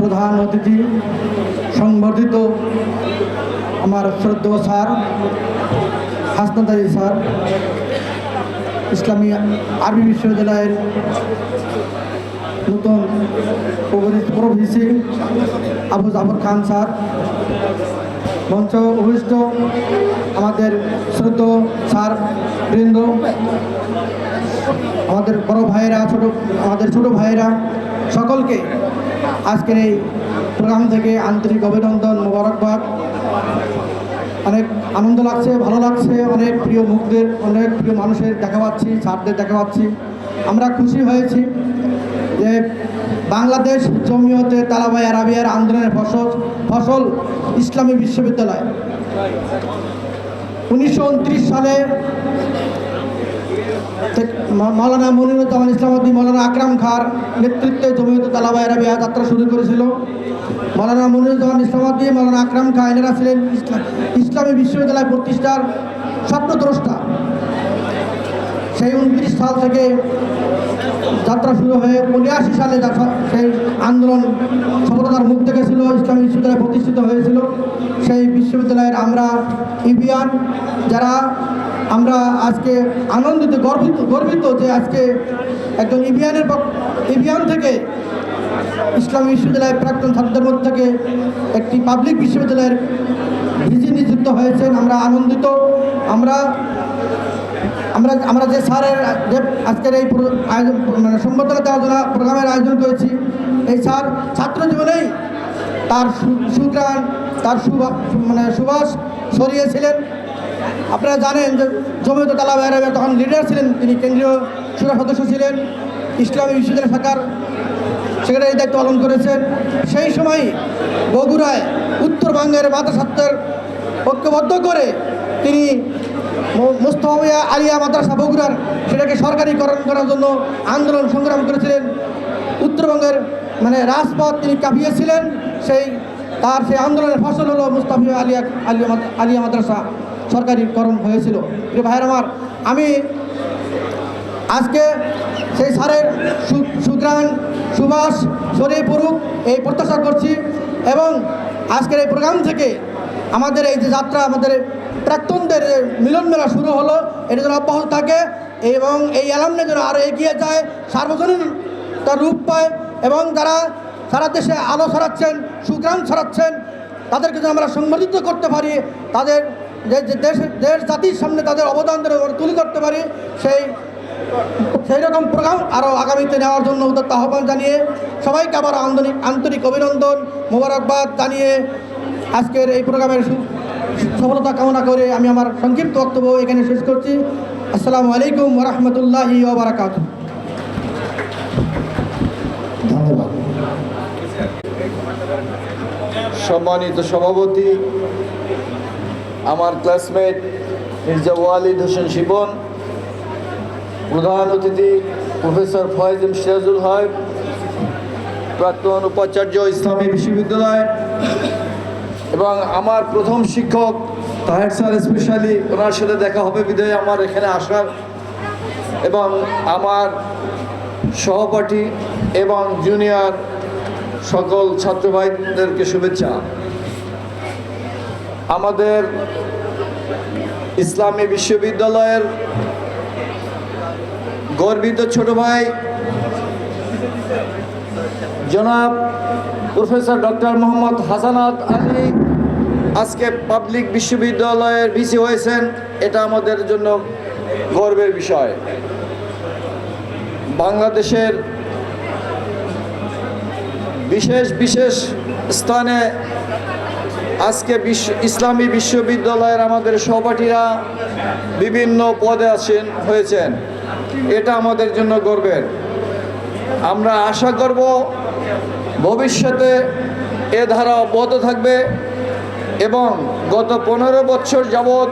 প্রধান অতিথি, সংবর্ধিত আমার শ্রদ্ধেয় স্যার হাসনাত স্যার, ইসলামী আরবি বিশ্ববিদ্যালয়ের নতুন pro VC Abu Jafar Khan sir, মঞ্চ অভিষ্ট আমাদের শ্রদ্ধ স্যার বৃন্দ, আমাদের বড় ভাইয়েরা, ছোট, আমাদের ছোট ভাইয়েরা সকলকে আজকের এই প্রোগ্রাম থেকে আন্তরিক অভিনন্দন মোবারকবাদ। অনেক আনন্দ লাগছে, ভালো লাগছে, অনেক প্রিয় মুখদের, অনেক প্রিয় মানুষের দেখা পাচ্ছি, স্যারদের দেখা পাচ্ছি। আমরা খুশি হয়েছি যে বাংলাদেশ জমিয়তে তালাবাই আরাবিয়ার আন্দোলনের ফসল ফসল ইসলামী বিশ্ববিদ্যালয়। উনিশশো উনত্রিশ সালে থেকে মা- মাওলানা মনিরুজ্জামান ইসলামদ্দিন মৌলানা আকরাম খার নেতৃত্বে জমিয়ত তালাবা এরা বিয়া যাত্রা শুরু করেছিল। মৌলানা মনিরুজ্জামান ইসলামদ্দিন মৌলানা আকরাম খা এনারা ছিলেন ইসলামী বিশ্ববিদ্যালয় প্রতিষ্ঠার স্বপ্নদ্রষ্টা। সেই উনত্রিশ সাল থেকে যাত্রা শুরু হয়ে উনআশি সালে সেই আন্দোলন সফলতার মুখ দেখেছিল ইসলামী বিশ্ববিদ্যালয় প্রতিষ্ঠিত হয়েছিল, সেই বিশ্ববিদ্যালয়ের আমরা ইভিয়ান, যারা আমরা আজকে আনন্দিত, গর্বিত গর্বিত যে আজকে একজন ইভিয়ানের ইবিয়ান থেকে ইসলামী বিশ্ববিদ্যালয়ের প্রাক্তন ছাত্রদের মধ্যে থেকে একটি পাবলিক বিশ্ববিদ্যালয়ের ভিজি নিযুক্ত হয়েছেন। আমরা আনন্দিত, আমরা আমরা আমরা যে স্যারের, যে আজকের এই আয়োজন মানে সম্বর্ধনা দেওয়ার জন্য প্রোগ্রামের আয়োজন করেছি, এই স্যার ছাত্র জীবনেই তার সুগ্রাণ, তার সুবা- মানে সুবাস সরিয়েছিলেন। আপনারা জানেন যে জমিয়ত তালা বাইরে তখন লিডার ছিলেন তিনি, কেন্দ্রীয় সুরা সদস্য ছিলেন, ইসলামী বিশ্ববিদ্যালয় শাখার সেক্রেটারি দায়িত্ব পালন করেছেন। সেই সময় বগুড়ায় উত্তরবঙ্গের মাদ্রাসাত্রের ঐক্যবদ্ধ করে তিনি মো- আলিয়া মাদ্রাসা বগুড়ার, সেটাকে সরকারিকরণ করার জন্য আন্দোলন সংগ্রাম করেছিলেন। উত্তরবঙ্গের মানে রাজপথ তিনি কাঁপিয়েছিলেন সেই, তার সেই আন্দোলনের ফসল হলো মুস্তাফিয়া আলিয়া আলিয়া আলিয়া মাদ্রাসা সরকারিকরণ হয়েছিল। প্রিয় ভাইয়ের আমার, আমি আজকে সেই স্যারের সু- সুগ্রাণ সুবাস ছড়িয়ে পড়ুক এই প্রত্যাশা করছি এবং আজকের এই প্রোগ্রাম থেকে আমাদের এই যে যাত্রা, আমাদের প্রাক্তনদের মিলন মেলা শুরু হলো, এটা যেন অব্যাহত থাকে এবং এই অ্যালামনে যেন আরও এগিয়ে যায়, সার্বজনীন তার রূপ পায় এবং যারা সারা দেশে আলো ছড়াচ্ছেন সুগ্রাম ছড়াচ্ছেন, তাদেরকে যেন আমরা সংবর্ধিত করতে পারি, তাদের যে দেশের দেশ জাতির সামনে তাদের অবদান যেন তুলে করতে পারি, সেই সেই রকম প্রোগ্রাম আরও আগামীতে নেওয়ার জন্য উদ্যোক্ত আহ্বান জানিয়ে সবাইকে আবার আন্তরিক আন্তরিক অভিনন্দন, মোবারকবাদ জানিয়ে আজকের এই প্রোগ্রামের সফলতা কামনা করে আমি আমার সংক্ষিপ্ত বক্তব্য এখানে শেষ করছি। আসসালামু আলাইকুম রহমতুল্লাহি ওবরাকাত ধন্যবাদ। সম্মানিত সভাপতি, আমার ক্লাসমেট মির্জা ওয়ালিদ হোসেন শিবন, প্রধান অতিথি প্রফেসর ফয়েজ এম সিরাজুল হক, প্রাক্তন উপাচার্য ইসলামী বিশ্ববিদ্যালয় এবং আমার প্রথম শিক্ষক, তাহের স্যার স্পেশালি ওনার সাথে দেখা হবে বিধায় আমার এখানে আসার। এবং আমার সহপাঠী এবং জুনিয়র সকল ছাত্র ভাইদেরকে শুভেচ্ছা। আমাদের ইসলামী বিশ্ববিদ্যালয়ের গর্বিত ছোট ভাই জনাব প্রফেসর ডক্টর মোহাম্মদ হাসানাত আলী, আজকে পাবলিক বিশ্ববিদ্যালয়ের ভিসি হয়েছেন, এটা আমাদের জন্য গর্বের বিষয়। বাংলাদেশের বিশেষ বিশেষ স্থানে আজকে বিশ্ব ইসলামী বিশ্ববিদ্যালয়ের আমাদের সহপাঠীরা বিভিন্ন পদে আছেন হয়েছেন। এটা আমাদের জন্য গর্বের। আমরা আশা করব ভবিষ্যতে এ ধারা অব্যাহত থাকবে এবং গত পনেরো বছর যাবৎ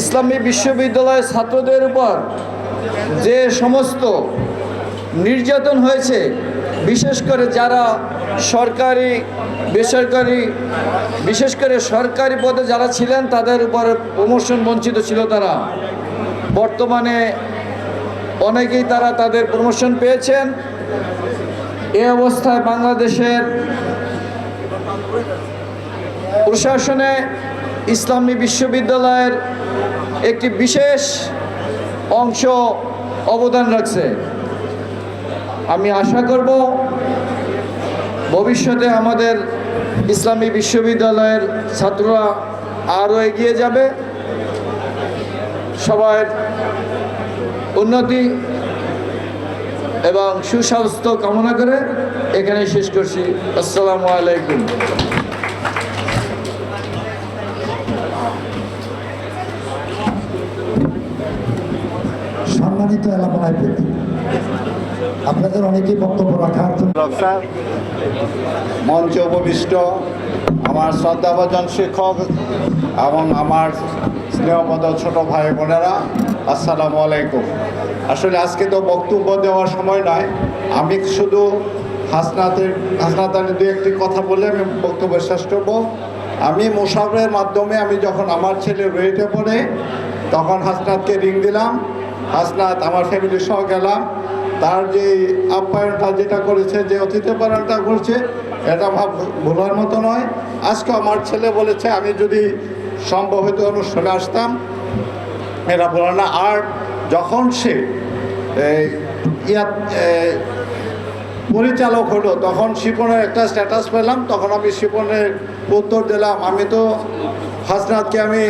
ইসলামী বিশ্ববিদ্যালয়ের ছাত্রদের উপর যে সমস্ত নির্যাতন হয়েছে, বিশেষ করে যারা সরকারি, বেসরকারি, বিশেষ করে সরকারি পদে যারা ছিলেন, তাদের উপর প্রমোশন বঞ্চিত ছিল তারা। বর্তমানে অনেকেই তারা তাদের প্রমোশন পেয়েছেন। এ অবস্থায় বাংলাদেশের প্রশাসনে ইসলামী বিশ্ববিদ্যালয়ের একটি বিশেষ অংশ অবদান রাখছে। আমি আশা করব ভবিষ্যতে আমাদের ইসলামী বিশ্ববিদ্যালয়ের ছাত্ররা আরও এগিয়ে যাবে। সবার উন্নতি এবং সুস্বাস্থ্য কামনা করে এখানে শেষ করছি। আসসালামু আলাইকুম। সম্মানিত এলাকায় প্রতি আপনাদের অনেকেই বক্তব্য রাখার জন্য মঞ্চে উপবিষ্ট আমার শ্রদ্ধাভাজন শিক্ষক এবং আমার স্নেহপদ ছোট ভাই বোনেরা আসসালামু আলাইকুম। আসলে আজকে তো বক্তব্য দেওয়ার সময় নয়। আমি শুধু হাসনাতের হাসনাত আলী দু একটি কথা বলে আমি বক্তব্য শেষ করব। আমি মুসাফরের মাধ্যমে আমি যখন আমার ছেলে রয়েটে পড়ে, তখন হাসনাতকে রিং দিলাম। হাসনাত আমার ফ্যামিলির সহ গেলাম। তার যে আপ্যায়নটা যেটা করেছে, যে অতিথি পরায়ণটা করছে, এটা ভাব ভোলার মতো নয়। আজকে আমার ছেলে বলেছে, আমি যদি সম্ভব হইতো অনুষ্ঠানে আসতাম এটা বলে না, আর যখন সে পরিচালক হলো, তখন শিপনের একটা স্ট্যাটাস পেলাম, তখন আমি শিপনের উত্তর দিলাম, আমি তো হাসনাতকে আমি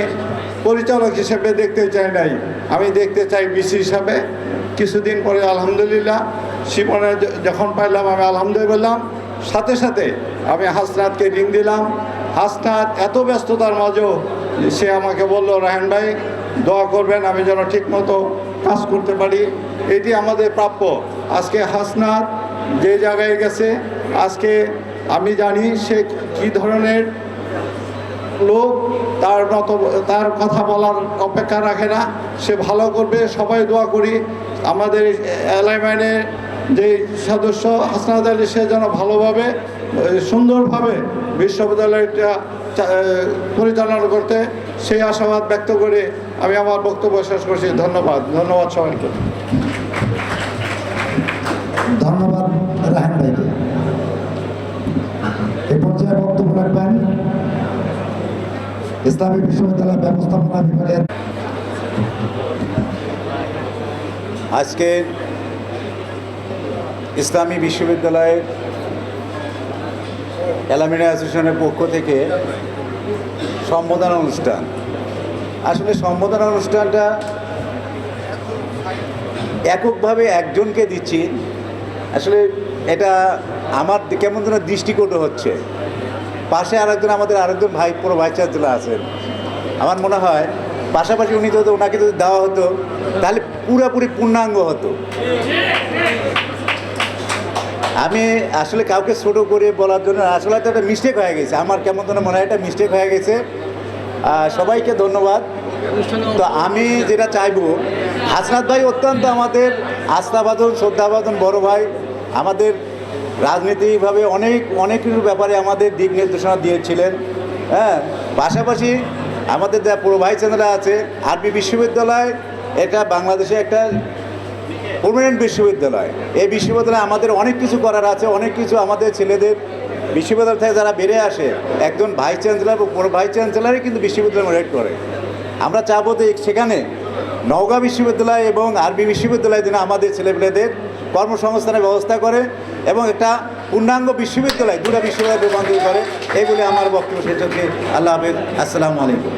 পরিচালক হিসেবে দেখতে চাই নাই, আমি দেখতে চাই বিসি হিসাবে। কিছুদিন পরে আলহামদুলিল্লাহ, শিপনের যখন পাইলাম, আমি আলহামদুলিল্লাহ সাথে সাথে আমি হাসনাতকে রিং দিলাম। হাসনাত এত ব্যস্ততার মাঝেও সে আমাকে বলল রাহেন ভাই, দোয়া করবেন, আমি যেন ঠিকমতো কাজ করতে পারি, এটি আমাদের প্রাপ্য। আজকে হাসনাত যে জায়গায় গেছে, আজকে আমি জানি সে কী ধরনের লোক, তার মত, তার কথা বলার অপেক্ষা রাখে না, সে ভালো করবে, সবাই দোয়া করি। আমাদের অ্যালাইনমেন্টের যে সদস্য হাসনাত আলী, সে যেন ভালোভাবে, সুন্দরভাবে বিশ্ববিদ্যালয়টা পরিচালনা করতে সেই আশাবাদ ব্যক্ত করে আমি আমার বক্তব্য শেষ করছি ধন্যবাদ। ধন্যবাদ সবাইকে। ধন্যবাদ রাহেন ভাইকে। এ পর্যায়ে বক্তব্য রাখবেন ইসলামী বিশ্ববিদ্যালয় ব্যবস্থাপনা বিভাগের আজকে ইসলামী বিশ্ববিদ্যালয়ের অ্যালামিনা অ্যাসোসিয়েশনের পক্ষ থেকে সম্বোধনা অনুষ্ঠান। আসলে সম্বোধনা অনুষ্ঠানটা এককভাবে একজনকে দিচ্ছি। আসলে এটা আমার কেমন যেন দৃষ্টিকটু হচ্ছে। পাশে আরেকজন আমাদের আরেকজন ভাই, পুরো ভাইস চ্যান্সেলার আছেন। আমার মনে হয় পাশাপাশি উনি যদি ওনাকে যদি দেওয়া হতো, তাহলে পুরোপুরি পূর্ণাঙ্গ হতো। আমি আসলে কাউকে ছোটো করে বলার জন্য, আসলে তো একটা মিস্টেক হয়ে গেছে। আমার কেমন যেন মনে হয় একটা মিস্টেক হয়ে গেছে। সবাইকে ধন্যবাদ। তো আমি যেটা চাইব, হাসনাত ভাই অত্যন্ত আমাদের আস্থাবাদন শ্রদ্ধাবাদন বড় ভাই। আমাদের রাজনীতিভাবে অনেক অনেক কিছুর ব্যাপারে আমাদের দিক নির্দেশনা দিয়েছিলেন হ্যাঁ? পাশাপাশি আমাদের যা পুরো ভাই চ্যানেলরা আছে, আরবি বিশ্ববিদ্যালয়, এটা বাংলাদেশে একটা পার্মানেন্ট বিশ্ববিদ্যালয়। এই বিশ্ববিদ্যালয়ে আমাদের অনেক কিছু করার আছে, অনেক কিছু আমাদের ছেলেদের বিশ্ববিদ্যালয় থেকে যারা বেড়ে আসে, একজন ভাইস চ্যান্সেলর কোনো ভাইস চ্যান্সেলারই কিন্তু বিশ্ববিদ্যালয় রেড করে। আমরা চাবো যে সেখানে নওগাঁ বিশ্ববিদ্যালয় এবং আরবি বিশ্ববিদ্যালয় যেন আমাদের ছেলেপেলেদের কর্মসংস্থানের ব্যবস্থা করে এবং একটা পূর্ণাঙ্গ বিশ্ববিদ্যালয়, দুটা বিশ্ববিদ্যালয় রূপান্তরিত করে, এগুলি আমার বক্তব্য। সেটাকে আল্লাহ হাফেজ। আসসালামু আলাইকুম।